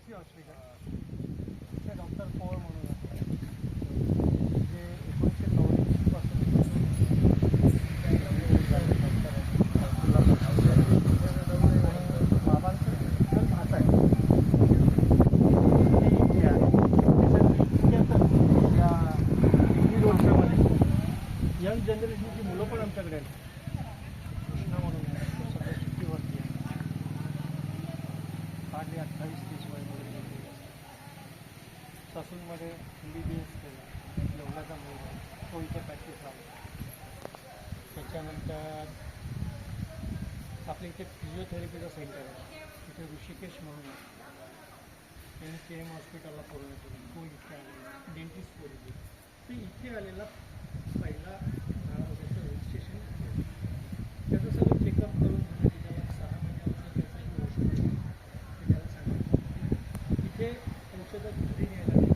Leprosy hospital ते doctor Pol म्हणून जे एकोणीसशे नव्वद बाबांचं तर भाषा आहे इथे आहे या दीड वर्षामध्ये यंग जनरेशनची मुलं पण आमच्याकडे आहेत. कृष्णा म्हणून सगळ्या सुट्टीवरती आहे? हार्डली अठ्ठावीस ते वय वगैरे गेलेली आहे. ससूनमध्ये एम बी बी एस केलं. एवढ्याचा मुलगा. तो इथे प्रॅक्टिस लावला त्याच्यानंतर आपल्या इथे फिजिओथेरपीचं सेंटर आहे. तिथे ऋषिकेश म्हणून त्यांनी के एम हॉस्पिटलला पूर्ण केली. तो इथे आलेला डेंटिस्ट पोरगी ते इथे आलेला पहिला रजिस्ट्रेशन त्याचं सगळं चेकअप करून झालं की त्याला सहा महिन्याचं त्याचा औषध आहे. ते त्याला सांगितलं इथे औषधं घरी न्यायला नाही.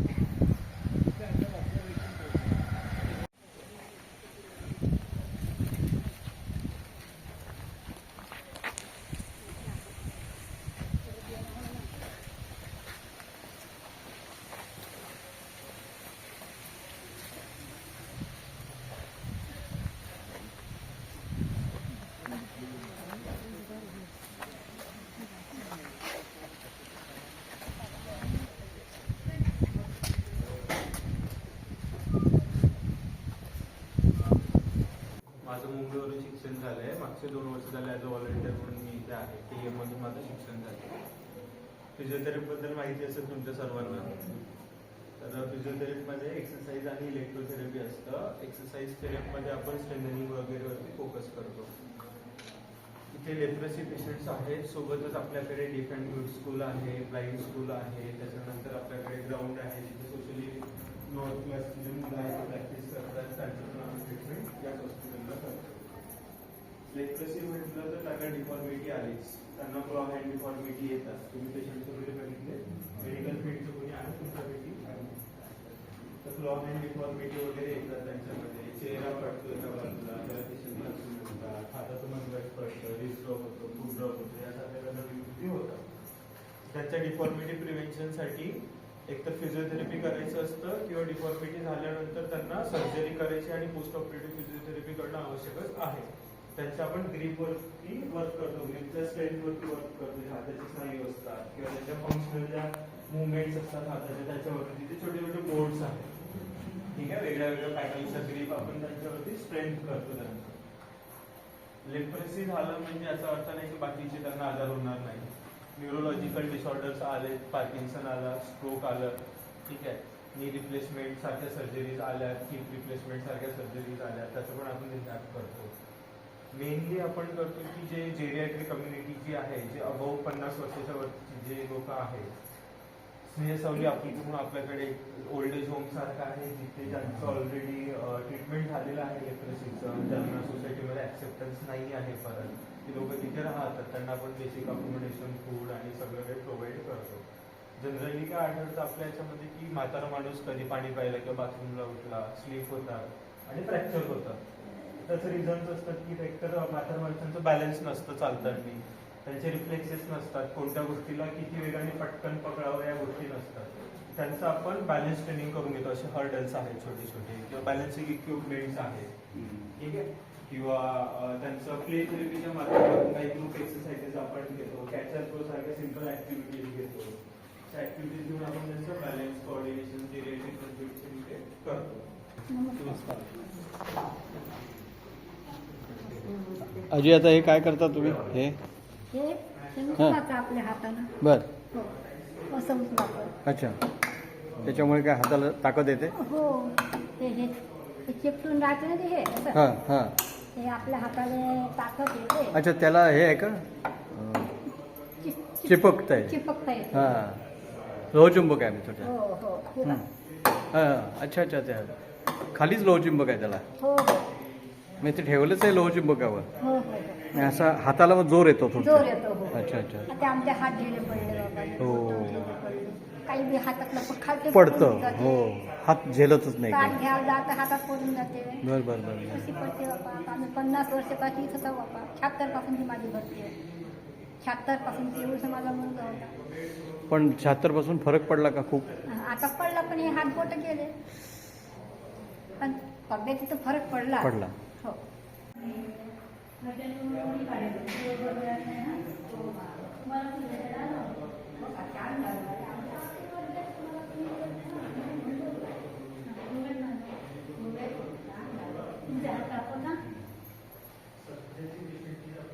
इथे अंडर ऑब्झर्वेशन ठेवतो माझं मुंबईवरून शिक्षण झालं आहे मागचे दोन वर्ष झाले ॲज अ व्हॉलेंटियर म्हणून मी इथे आहे. टी एममधून माझं शिक्षण झालं फिजिओथेरपीबद्दल माहिती असेल तुमच्या सर्वांना. तर फिजिओथेरपीमध्ये एक्सरसाइज आणि इलेक्ट्रोथेरपी असतं. एक्सरसाइज थेरपीमध्ये आपण स्ट्रेंथनिंग वगैरेवरती फोकस करतो. इथे लेप्रसी पेशंट्स आहेत. सोबतच आपल्याकडे डिफेंड गुड स्कूल आहे ब्लाइंड स्कूल आहे. त्याच्यानंतर आपल्याकडे ग्राउंड आहे. जिथे सोशली नॉर्थ क्लासची जी मुलं आहेत प्रॅक्टिस करतात. त्यांचं ट्रीटमेंट याच असतो लेप्रसी म्हटलं तर त्यांना डिफॉर्मिटी आलीच. त्यांना क्लॉ हँड डिफॉर्मिटी येतात. तुम्ही पेशंटचं वगैरे बघितले. मेडिकल फील्डचं कोणी आहे तुमच्यापैकी तर क्लॉ हँड डिफॉर्मिटी वगैरे येतात त्यांच्यामध्ये. चेहरा पडतो एका बाजूला त्याला पेशंटला होतात हाताचं मनगट पडतं रिस्ट ड्रॉप होतो फूड ड्रॉप होतो यासारख्या त्यांना विकृती होतात. त्यांच्या डिफॉर्मिटी प्रिव्हेन्शनसाठी एक तर फिजिओथेरपी करायचं असतं किंवा डिफॉर्मिटी झाल्यानंतर त्यांना सर्जरी करायची आणि पोस्ट ऑपरेटिव्ह फिजिओथेरपी करणं आवश्यकच आहे. त्यांच्या आपण ग्रीपवरती वर्क करतो. ग्रीपच्या स्ट्रेंथवरती वर्क करतो. हाताच्या हाताचे स्नायू असतात किंवा त्याच्या फंक्शनल ज्या मुवमेंट्स असतात हाताच्या त्याच्यावरती तिथे छोटे छोटे बोर्ड्स आहेत. ठीक आहे? वेगळ्या वेगळ्या पॅटर्नचा ग्रीप आपण त्यांच्यावरती स्ट्रेंथ करतो त्यांचा. लेप्रेसी झालं म्हणजे याचा अर्थ नाही की बाकीचे त्यांना आजार होणार नाही. न्यूरोलॉजिकल डिसऑर्डर्स आले पार्किन्सन आला स्ट्रोक आलं. ठीक आहे? नी रिप्लेसमेंट सारख्या सर्जरीज आल्या हिप रिप्लेसमेंट सारख्या सर्जरीज आल्या. त्याचं पण आपण रिझॅक्ट करतो. मेनली आपण करतो की जे जेरियाट्री कम्युनिटी जी आहे जे अबव पन्नास वर्षाच्या वरची जे लोक आहेत स्नेहसवली आपली म्हणून आपल्याकडे ओल्ड एज होम सारखं आहे जिथे ज्यांचं ऑलरेडी ट्रीटमेंट झालेलं आहे लेप्रेसीचं त्यांना सोसायटीमध्ये ऍक्सेप्टन्स नाही आहे परत. ते लोक तिथे राहतात. त्यांना आपण बेसिक अकोमोडेशन फूड आणि सगळं काही प्रोव्हाइड करतो. जनरली काय आढळतं आपल्या याच्यामध्ये की म्हातारा माणूस कधी पाणी प्यायला किंवा बाथरूमला उठला स्लीप होतात आणि फ्रॅक्चर होतात. त्याचं रिझन्स असतात की एकतर म्हातारा माणसांचं बॅलन्स नसतं चालताना. त्यांचे रिफ्लेक्सेस नसतात. कोणत्या गोष्टीला किती वेगाने पटकन पकडावं या गोष्टी नसतात. त्यांचं आपण बॅलन्स ट्रेनिंग करून घेतो. असे हर्डल्स आहेत छोटे छोटे किंवा बॅलन्सिंग इक्विपमेंट्स आहेत ठीक आहे? किंवा त्यांचं प्ले थेरपीच्या माध्यमातून काही ग्रुप एक्सरसाइजेस आपण घेतो. कॅचर प्रो सारख्या सिंपल ऍक्टिव्हिटीज घेतो. त्या ऍक्टिव्हिटीज घेऊन आपण त्यांचं बॅलन्स कोऑर्डिनेशन कम्प्युटेशन करतो. अजय आता हे काय करता तुम्ही? हे? उचलायचं आपल्या हातानं. बर. हो. असं अच्छा. त्याच्यामुळे काय हाताला ताकद येते? हो. चिपटून राहते ते हे हां हां. आपल्या हाताला ताकद येते. अच्छा त्याला हे आहे का? चिपकता आहे चिपकता येते हां. लोहचुंबक आहे हो हे. बघ. हां अच्छा अच्छा त्या खालीच लोहचुंबक आहे त्याला. हो हो. मी ते ठेवलंच आहे लोहचुंबकावर हो हो आणि असा हाताला मग जोर येतो जोर थोडं येतो हो. अच्छा अच्छा. आता आमचे हात पडले बाबा. हो. पडले. काही बी हातातलं प- खालते पडतं. पडून जाते. हो. हात झेलतच नाही काही. घ्यायला जातं हातात पडून जाते. बर बर बर बर. कशी पडते बापा आता आम्ही पन्नास वर्षापासून बापा शहात्तरपासून ही माझी भरती आहे. शहात्तरपासून ते एवढं माझा मुलगा होता. पण शहात्तरपासून फरक पडला का खूप? आता पडला पण हे हात बोट गेले. पण तब्येतीत फरक पडला. पडला.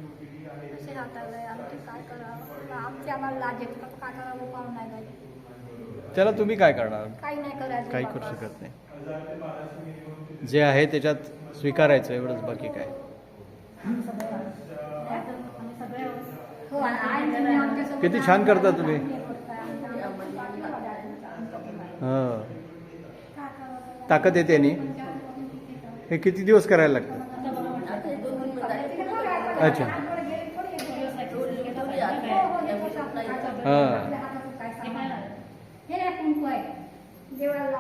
कसे आमचे काय करावं आमची आम्हाला लाज येते पण काय करावं पाहून नाही त्याला तुम्ही काय करणार काही नाही करायचं काही. करू शकत नाही जे आहे त्याच्यात स्वीकारायचं एवढंच बाकी काय. हो किती छान करता तुम्ही. काय हां. ताकद येते आणि. हे किती दिवस करायला लागतं? अच्छा. हां हे नाही कुंकू आहे देवळाला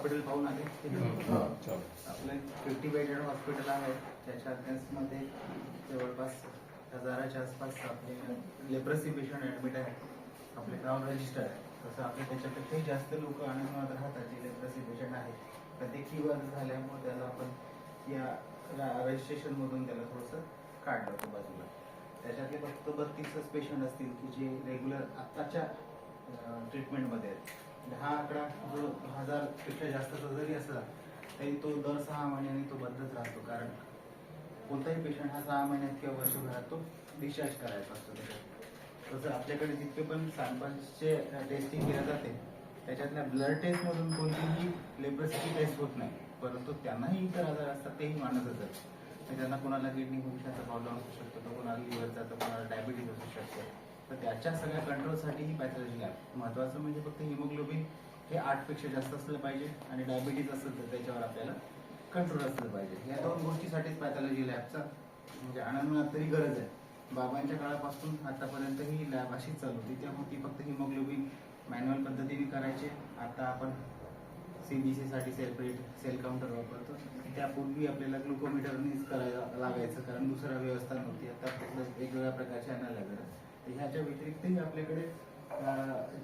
हॉस्पिटल पाहून आले. आपलं फिफ्टी बेडेड हॉस्पिटल आहे. त्याच्या मध्ये जवळपास हजाराच्या आसपास आपले लेप्रसी पेशंट ॲडमिट आहेत. आपले गाव रजिस्टर आहे. तसं आपले त्याच्यापेक्षाही जास्त लोक आनंदवाद राहतात जे लेप्रसी पेशंट आहेत. तर ते किवर झाल्यामुळे त्याला आपण या रजिस्ट्रेशनमधून त्याला थोडंसं काढलं होतं बाजूला. त्याच्यातले फक्त बत्तीसच पेशंट असतील की जे रेग्युलर आत्ताच्या ट्रीटमेंटमध्ये आहेत. हा आकडा जो हजारपेक्षा जास्तचा जरी असला तरी तो दर सहा महिन्यांनी तो बदलत राहतो. कारण कोणताही पेशंट हा सहा महिन्यात किंवा वर्षभरात तो डिस्चार्ज करायचा असतो. त्याच्यात तसं आपल्याकडे जितके पण सॅम्पल्सचे टेस्टिंग केल्या जाते त्याच्यातल्या ब्लड टेस्टमधून कोणतीही लेप्रसीची टेस्ट होत नाही. परंतु त्यांनाही इतर आजार असतात तेही मानत असतात. त्यांना कोणाला किडनी फंक्शनचा प्रॉब्लेम असू शकतो तर कोणाला लिव्हरचा तर कोणाला डायबिटीज असू शकतो. तर त्याच्या सगळ्या कंट्रोलसाठी ही पॅथॉलॉजी लॅब महत्त्वाचं म्हणजे फक्त हिमोग्लोबिन हे आठपेक्षा जास्त असलं पाहिजे आणि डायबिटीज असेल तर त्याच्यावर आपल्याला कंट्रोल असलं पाहिजे. या दोन गोष्टीसाठीच पॅथॉलॉजी लॅबचा म्हणजे आनंद तरी गरज आहे. बाबांच्या काळापासून आतापर्यंत ही लॅब अशीच चालू होती. त्यामुळे ती फक्त हिमोग्लोबिन मॅन्युअल पद्धतीने करायचे. आता आपण सीबीसी साठी सेपरेट सेल काउंटर वापरतो. त्यापूर्वी आपल्याला ग्लुकोमीटरनेच करायला लागायचं कारण दुसरा व्यवस्था नव्हती. आता वेगवेगळ्या प्रकारचे आणायला लागलं ह्याच्या व्यतिरिक्तही आपल्याकडे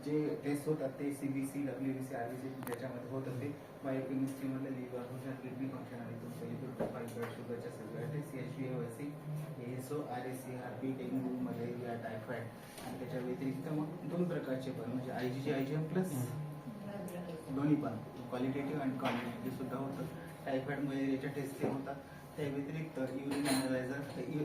जे टेस्ट होतात ते सीबीसी डब्ल्यूबीसी आरबीसी त्याच्यामध्ये होत होते बायोकेमिस्ट्रीमधले लिव्हर फंक्शन किडनी फंक्शन आणि तुमचं लिव्हर प्रोफाईल ब्लड शुगरच्या सगळ्या test C H B SO R S C R B dengue malaria typhoid आणि त्याच्या व्यतिरिक्त मग दोन प्रकारचे पण म्हणजे I G G I G M plus दोन्ही पण क्वालिटेटिव्ह आणि क्वांटिटेटिव्ह सुद्धा होतं. टायफॉइड मलेरियाच्या टेस्ट ते होतात. त्या व्यतिरिक्त युरिन अनालायझर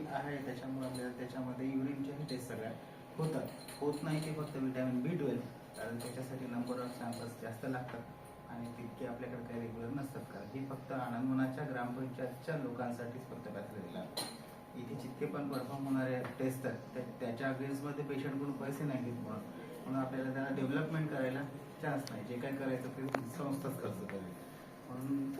आहे त्याच्यामुळे आपल्याला त्याच्यामध्ये युरिनच्याही टेस्ट सगळ्या. होतात. होत नाही ते फक्त विटॅमिन बी ट्वेल्व कारण त्याच्यासाठी नंबर ऑफ सॅम्पल्स जास्त लागतात आणि तितके आपल्याकडे काही रेग्युलर नसतात. कारण हे फक्त आनंदवनाच्या ग्रामपंचायतच्या लोकांसाठीच फक्त पॅथॉलॉजी लागते. इथे जितके पण परफॉर्म होणारे टेस्ट आहेत त्या- त्याच्या अगेन्स्टमध्ये पेशंटकडून पैसे नाही घेत म्हणून. म्हणून आपल्याला त्याला डेव्हलपमेंट करायला चान्स नाही. जे काय करायचं ते संस्थाच खर्च करेल म्हणून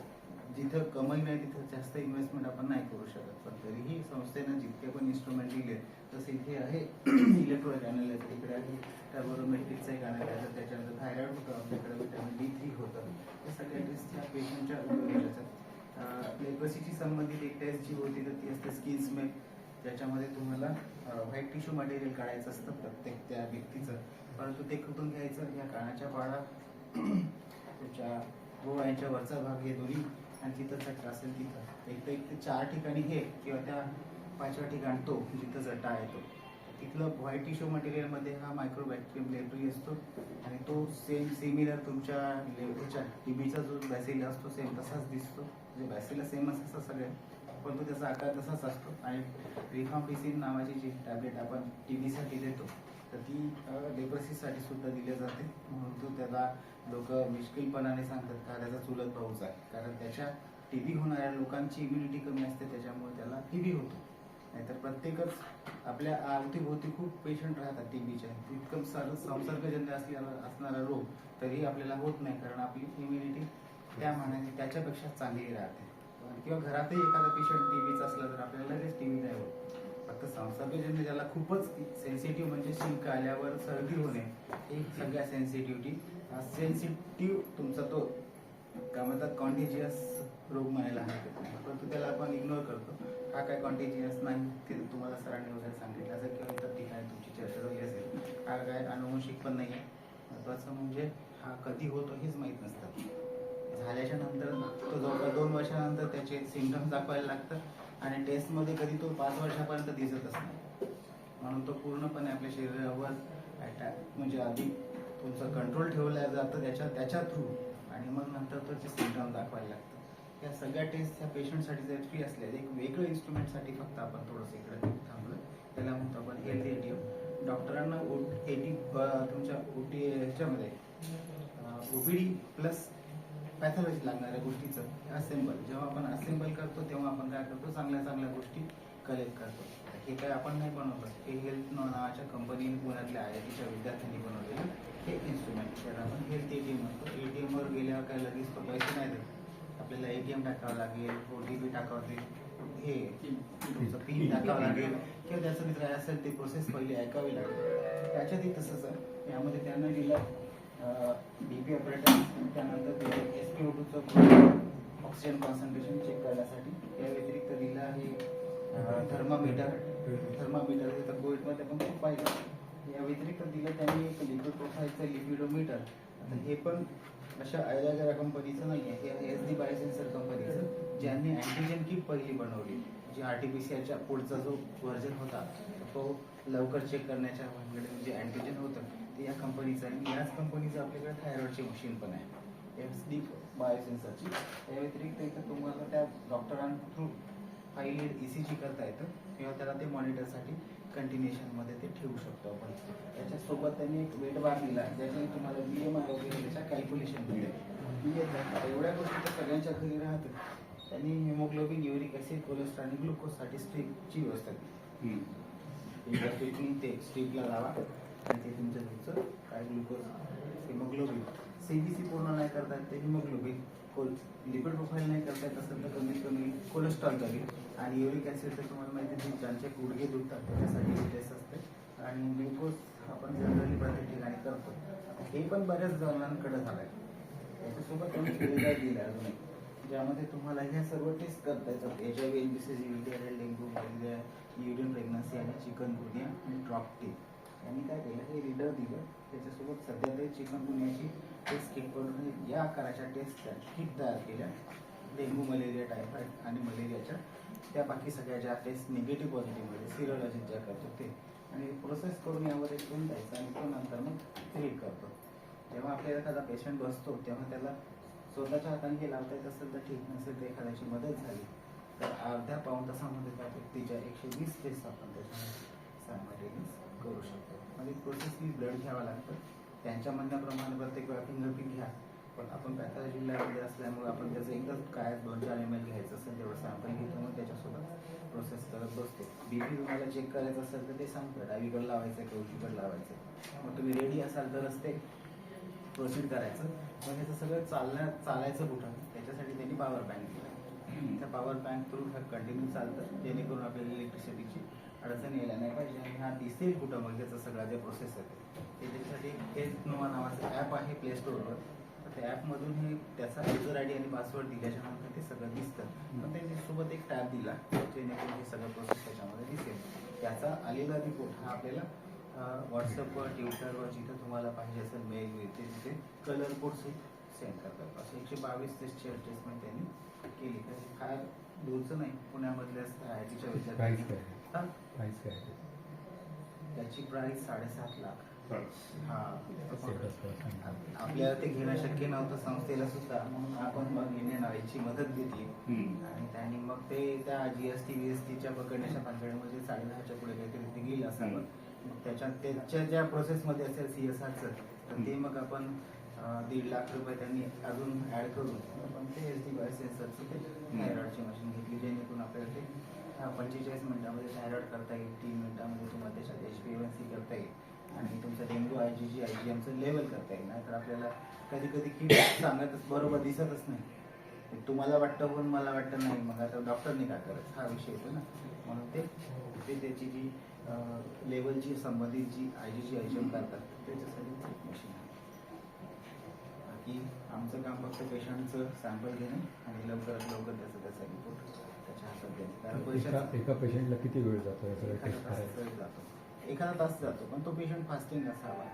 जिथं कमाई नाही तिथं जास्त इन्व्हेस्टमेंट आपण नाही करू शकत. पण तरीही संस्थेनं जितके पण इन्स्ट्रुमेंट दिले तसे इथे आहे इलेक्ट्रॉनिक अनालिस इकडे आहे त्याबरोबर मेटिकचा एक अनालिस त्याच्यानंतर थायरॉइड होतं आपल्याकडे विटॅमिन डी थ्री होतं. हे सगळ्या टेस्ट पेशंटच्या उपयोगी लेप्रसीची संबंधित एक टेस्ट जी होती तर ती असते स्किन स्मेल ज्याच्यामध्ये तुम्हाला व्हाईट टिश्यू मटेरियल काढायचं असतं प्रत्येक त्या व्यक्तीचं. परंतु ते कुठून घ्यायचं? या कानाच्या त्याच्या तुमच्या यांच्या वरचा भाग हे दोन्ही आणि तिथं जटा असेल तिथं. एक तर एक ते चार ठिकाणी हे किंवा त्या पाचव्या ठिकाण तो जिथं जटा आहे तो. तिथलं व्हाईट टिश्यू मटेरियलमध्ये हा मायक्रोबॅक्टेरियम लेटरी असतो. आणि तो सेम सिमिलर तुमच्या ले- टीबीचा जो बॅसिला असतो सेम तसाच दिसतो. म्हणजे बॅसिला सेमच असतं सगळे पण तो त्याचा आकार तसाच असतो. आणि रिफाम्पिसिन नावाची जी टॅबलेट आपण टीबीसाठी देतो तर ती लेप्रसीसाठी सुद्धा दिली जाते. म्हणून तो त्याला लोक मिश्किलपणाने सांगतात का त्याचा चुलत भाऊच आहे. कारण त्याच्या टीबी होणाऱ्या लोकांची इम्युनिटी कमी असते त्याच्यामुळे त्याला टीबी होतो. नाहीतर प्रत्येकच आपल्या अवतीभोवती खूप पेशंट राहतात टीबीच्या इतकं सारं संसर्गजन्य असलेला असणारा रोग तरी आपल्याला होत नाही कारण आपली इम्युनिटी त्या मानाने त्याच्यापेक्षा चांगली राहते. किंवा घरातही एखादा पेशंट टीबीचा असला तर आपल्याला लगेच टीबी नाही होत. फक्त संसर्गजन्य ज्याला खूपच सेन्सिटिव्ह म्हणजे शिंक आल्यावर सर्दी होणे ही सगळ्या सेन्सिटिव्हिटी सेन्सिटिव्ह तुमचा तो काय म्हणतात कॉन्टेजियस रोग म्हणायला हरकत नाही. परंतु त्याला आपण इग्नोर करतो. हा काय कॉन्टेजियस नाही ते तुम्हाला सरांनी वगैरे सांगितलं असेल किंवा इतर ठिकाणी तुमची चर्चा झाली असेल हा काय अनुवंशिक पण नाही आहे महत्वाचं म्हणजे हा कधी होतो हेच माहीत नसतं. झाल्याच्यानंतर तो जवळपास दोन वर्षानंतर त्याचे सिमटम्स दाखवायला लागतात. आणि टेस्टमध्ये कधी तो पाच वर्षापर्यंत दिसतच नाही. म्हणून तो पूर्णपणे आपल्या शरीरावर अटॅक म्हणजे आधी तुमचं कंट्रोल ठेवलं जातं त्याच्या त्याच्या थ्रू आणि मग नंतर त्याचे सिमटम दाखवायला लागतं. या सगळ्या टेस्ट ह्या पेशंटसाठी जर फ्री असल्या एक वेगळं इन्स्ट्रुमेंटसाठी फक्त आपण थोडंसं इकडे थांबलं. त्याला म्हणतो आपण टी एफ डॉक्टरांना ओ एटी तुमच्या ओ टी ह्याच्यामध्ये ओपीडी प्लस पॅथॉलॉजी लागणाऱ्या गोष्टीचं. असेंबल जेव्हा आपण असेंबल करतो तेव्हा आपण काय करतो? चांगल्या चांगल्या गोष्टी कलेक्ट करतो. हे काय आपण नाही बनवलं. हे हेल्थ नावाच्या कंपनीने पुण्यातल्या आय आय टीच्या विद्यार्थ्यांनी बनवलेलं हे इन्स्ट्रुमेंट त्याला आपण हेल्थ एटीएम म्हणतो. एटीएमवर गेल्यावर काय लगेच तो पैसे नाही देत. आपल्याला एटीएम टाकावं लागेल ओ टी पी टाकावं लागेल. हे तुमचं पिन टाकावं लागेल. किंवा त्याचं मित्र असेल ते प्रोसेस पहिली ऐकावी लागेल. त्याच्यातही तसंच आहे. यामध्ये त्यांना दिलं. बीपी ऑपरेटर त्यानंतर एस पी ओटूचं ऑक्सिजन कॉन्सन्ट्रेशन चेक करण्यासाठी या व्यतिरिक्त दिलं आहे थर्मामीटर थर्मामीटर तर कोविडमध्ये पण खूप पाहिजे या व्यतिरिक्त दिलं त्यांनी एक लिक्विड प्रोफाईलचं लिक्विडोमीटर आता हे पण अशा अयरागरा कंपनीचं नाही आहे हे एस डी बायोसेन्सर कंपनीचं ज्यांनी अँटीजेन किट पहिली बनवली जी आर टी पी सी आरच्या पुढचा जो व्हर्जन होता तो लवकर चेक करण्याच्या म्हणजे जे अँटीजेन होतं. या कंपनीचं आहे. याच कंपनीचं आपल्याकडे थायरॉइडची मशीन पण आहे. एस डी बायोसेन्सरची त्या व्यतिरिक्त इथं तुम्हाला त्या डॉक्टरांथ्रू फाईल ई सी जी करता येतं. किंवा त्याला ते मॉनिटरसाठी कंटिन्युएशनमध्ये ते ठेवू शकतो आपण. त्याच्यासोबत त्यांनी एक वेट बार दिला. ज्याच्याने तुम्हाला बी एम आय वगैरे त्याच्या कॅल्क्युलेशन मिळते एवढ्या गोष्टी तर सगळ्यांच्या घरी राहतात त्यांनी हिमोग्लोबिन युरिक ॲसिड कोलेस्ट्रॉल आणि ग्लुकोजसाठी स्ट्रीपची व्यवस्था केली. ते स्ट्रीपला लावा. आणि ते तुमच्या तुमचं काय glucose haemoglobin C B C पूर्ण नाही करता येत ते हिमोग्लोबिन कोल लिपिड प्रोफाईल नाही करता येत असेल तर कमीत कमी कोलेस्ट्रॉल कमी आणि युरिक ॲसिड तर तुम्हाला माहिती आहे ज्यांचे गुडघे दुखतात त्याच्यासाठी ही टेस्ट असते. आणि ग्लुकोज आपण जनरली प्रत्येक ठिकाणी करतो. हे पण बऱ्याच जणांकडे झालं आहे त्याच्यासोबत तुम्ही सुविधा दिल्या अजून ज्यामध्ये तुम्हाला ह्या सर्व टेस्ट करता येतात H I V N B C G dengue malaria urine pregnancy आणि चिकन गुनिया आणि ड्रॉप टी यांनी काय केलं हे रिडर दिलं. त्याच्यासोबत सध्या ते चिकनगुन्याची टेस्ट किट करून या आकाराच्या टेस्ट किट तयार केल्या. डेंग्यू मलेरिया टायफॉईड आणि मलेरियाच्या त्या बाकी सगळ्या ज्या टेस्ट निगेटिव्ह पॉझिटिव्हमध्ये सिरोलॉजी ज्या करतो ते. आणि प्रोसेस करून यामध्ये ठेवून द्यायचं आणि तो नंतर मग ट्रीट करतो. जेव्हा आपल्याला एखादा पेशंट बसतो तेव्हा त्याला स्वतःच्या हाताने हे लावता येत असेल तर ठीक नसेल तर एखाद्याची मदत झाली. तर अर्ध्या पाऊण तासामध्ये त्या व्यक्तीच्या एकशे वीस टेस्ट आपण त्याच्यामध्ये सायमल्टेनियस करू शकतो. म्हणजे प्रोसेस ही ब्लड घ्यावं लागतं. त्यांच्या म्हणण्याप्रमाणे प्रत्येक वेळा फिंगरप्रिंट घ्या. पण आपण पॅथॉलॉजी लॅबमध्ये असल्यामुळे आपण त्याचं एकदाच काय दोन चार एम एल घ्यायचं असेल तेवढं सॅम्पल घेतो मग त्याच्यासोबत प्रोसेस करत बसतो. बी पी तुम्हाला चेक करायचं असेल तर ते सांगतं डावीकडे लावायचं की उजवीकडे लावायचं मग तुम्ही रेडी असाल तरच ते प्रोसीड करायचं. मग ह्याचं सगळं चालण्या चालायचं कुठं? त्याच्यासाठी त्यांनी पॉवर बँक दिला. त्या पॉवर बँक थ्रू कंटिन्यू चालतं. जेणेकरून आपल्याला इलेक्ट्रिसिटीची अडचण यायला नाही पाहिजे. आणि हा दिसेल कुठं मग त्याचं सगळं जे प्रोसेस आहे. ते त्याच्यासाठी हेल्थ नोवा नावाचं ॲप आहे प्ले स्टोअरवर तर त्या ॲपमधून हे त्याचा युजर आय डी आणि पासवर्ड दिल्याच्या नंतर ते सगळं दिसतं. पण त्याच्यासोबत एक टॅब दिला जेणेकरून हे सगळं प्रोसेस त्याच्यामध्ये दिसेल. त्याचा आलेला रिपोर्ट हा आपल्याला व्हॉट्सअपवर ट्विटरवर जिथं तुम्हाला पाहिजे असेल मेल मिळते तिथे कलर कोड्स सेंड करतात. असं एकशे बावीस टेस्टची ॲडजस्टमेंट त्यांनी केली. तर हे फार दूरचं नाही. पुण्यामधल्या आय टीच्या प्राईस विद्यार्थी काय हा काय त्याची प्राइस साडेसात लाख. हा. आपल्याला ते घेणं शक्य नव्हतं संस्थेला सुद्धा. म्हणून आपण मग इंडियन ऑइलची मदत घेतली. आणि त्यांनी मग ते त्या जीएसटी बीएसटीच्या पकडण्याच्या भानगडीमध्ये साडेदहाच्या पुढे काहीतरी ते गेलं असावं मग त्याच्यात त्याच्या ज्या प्रोसेसमध्ये असेल सी एस आरचं तर ते मग आपण दीड लाख रुपये त्यांनी अजून ऍड करून आपण ते एस डी बाय सेन्सरचं ते थायरॉइडची मशीन घेतली जेणेकरून आपल्याला ते पंचेचाळीस मिनिटामध्ये थायरॉइड करता येईल तीन मिनिटामध्ये तुम्हाला त्याच्यात एच पी एन सी करता येईल आणि तुमचं dengue I G G I G एमचं level करता येईल. नाही तर आपल्याला कधी कधी किट सांगतच बरोबर दिसतच नाही. तुम्हाला वाटतं पण मला वाटतं नाही. मग आता डॉक्टरने काय करत हा विषय येतो ना. म्हणून ते ते त्याची जी लेवलची संबंधित जी I G G I G M करतात त्याच्यासाठी मशीन आहे. बाकी आमचं काम फक्त पेशंटचं सॅम्पल घेणं आणि लवकरात लवकर त्याचा त्याचा रिपोर्ट त्याच्या हातात देणे कारण एका पैशाचं एका पेशंटला किती वेळ जातो टेस्ट एखादा तास करायला जातो. एखादा तास जातो पण तो पेशंट फास्टिंग असावा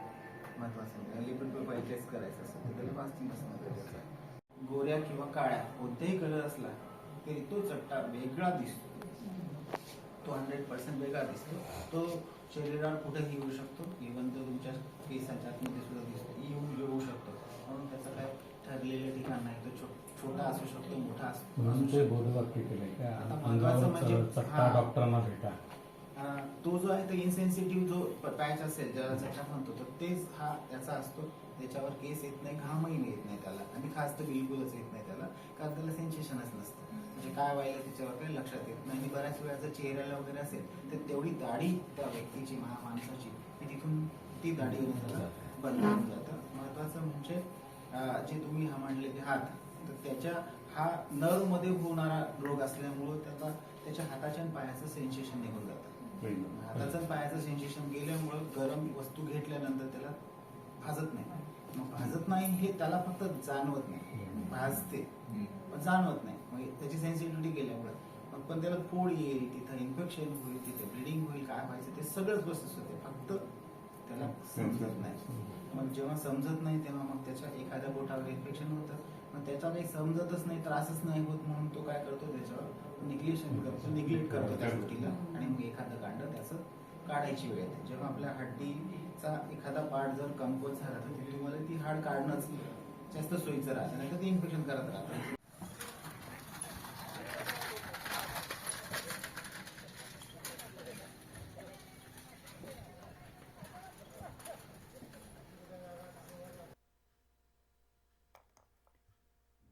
महत्वाचं म्हणजे टेस्ट करायचं असेल तर त्याला फास्टिंग असणं गरजेचं आहे. गोऱ्या किंवा काळ्या कोणताही कलर असला तरी तो चट्टा वेगळा दिसतो. तो हंड्रेड पर्सेंट वेगळा दिसतो. तो शरीरावर कुठेही येऊ शकतो. इवन तो तुमच्या केसाच्या आतमध्ये म्हणून ते बोधवाक्य आता महत्वाचं म्हणजे- चट्टा हा. डॉक्टरांना भेटा. अं, तो जो आहे तो इन्सेन्सिटिव्ह जो पॅच असेल ज्याला चट्टा म्हणतो तर तेच हा त्याचा असतो. त्याच्यावर केस येत नाही घामही येत नाही त्याला. आणि खास तर बिलकुलच येत नाही त्याला कारण त्याला सेन्सेशनच नसतं. म्हणजे काय व्हायला त्याच्यावर काही लक्षात येत नाही. आणि बऱ्याच वेळा जर चेहऱ्याला वगैरे असेल तर तेवढी दाढी त्या व्यक्तीची मा माणसाची की तिथून ती दाढी येऊन त्याला बंद होऊन जातं. महत्वाचं म्हणजे अं, जे तुम्ही हा म्हणले की हात तर त्याच्या हा नर्वमध्ये होणारा रोग असल्यामुळं त्याला त्याच्या हाताच्या पायाचं सेन्सेशन निघून जातं. हाताचं पायाचं सेन्सेशन गेल्यामुळं गरम वस्तू घेतल्यानंतर त्याला भाजत नाही. मग भाजत नाही हे त्याला फक्त जाणवत नाही. भाजते. पण जाणवत नाही. मग त्याची सेन्सिटिव्हिटी गेल्यामुळे. मग पण त्याला फोड येईल तिथं इन्फेक्शन होईल तिथे ब्लिडिंग होईल काय व्हायचं ते सगळंच गोष्टी होते फक्त त्याला समजत नाही. मग जेव्हा समजत नाही तेव्हा मग त्याच्या एखाद्या बोटावर इन्फेक्शन होतं. मग त्याचा काही समजतच नाही त्रासच नाही होत म्हणून तो काय करतो त्याच्यावर? निग्लेशन करतो निग्लेक्ट करतो त्या गोष्टीला. आणि मग एखादं कांड त्याचं काढायची वेळ येते. जेव्हा आपल्या हड्डीचा एखादा पार्ट जर कमकुवत झाला तर तिथे तुम्हाला ती हाड काढणंच जास्त सोयीचं राहतं. नाही तर ते इन्फेक्शन करत राहतं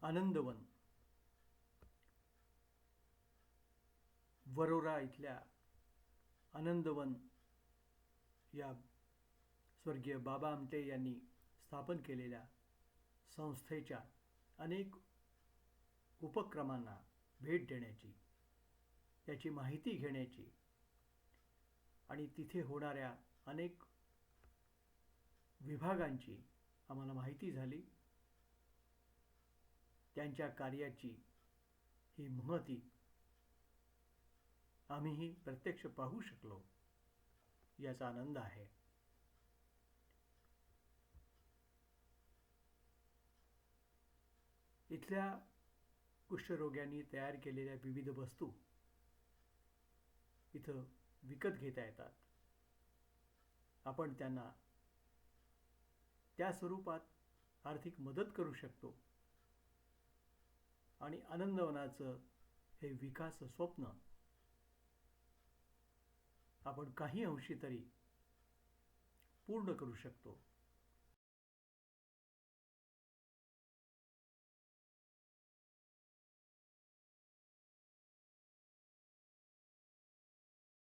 आनंदवन वरोरा आनंदवन या स्वर्गीय बाबा आमटे यांनी स्थापन केलेल्या संस्थेच्या अनेक उपक्रमांना भेट देण्याची त्याची माहिती घेण्याची आणि तिथे होणाऱ्या अनेक विभागांची आम्हाला माहिती झाली. त्यांच्या कार्याची ही महती आम्हीही प्रत्यक्ष पाहू शकलो. याचा आनंद आहे. इथल्या कुष्ठरोग्यांनी तयार केलेल्या विविध वस्तू इथं विकत घेता येतात. आपण त्यांना त्या स्वरूपात आर्थिक मदत करू शकतो. आणि आनंदवनाचं हे विकास स्वप्न आपण काही अंशी तरी पूर्ण करू शकतो.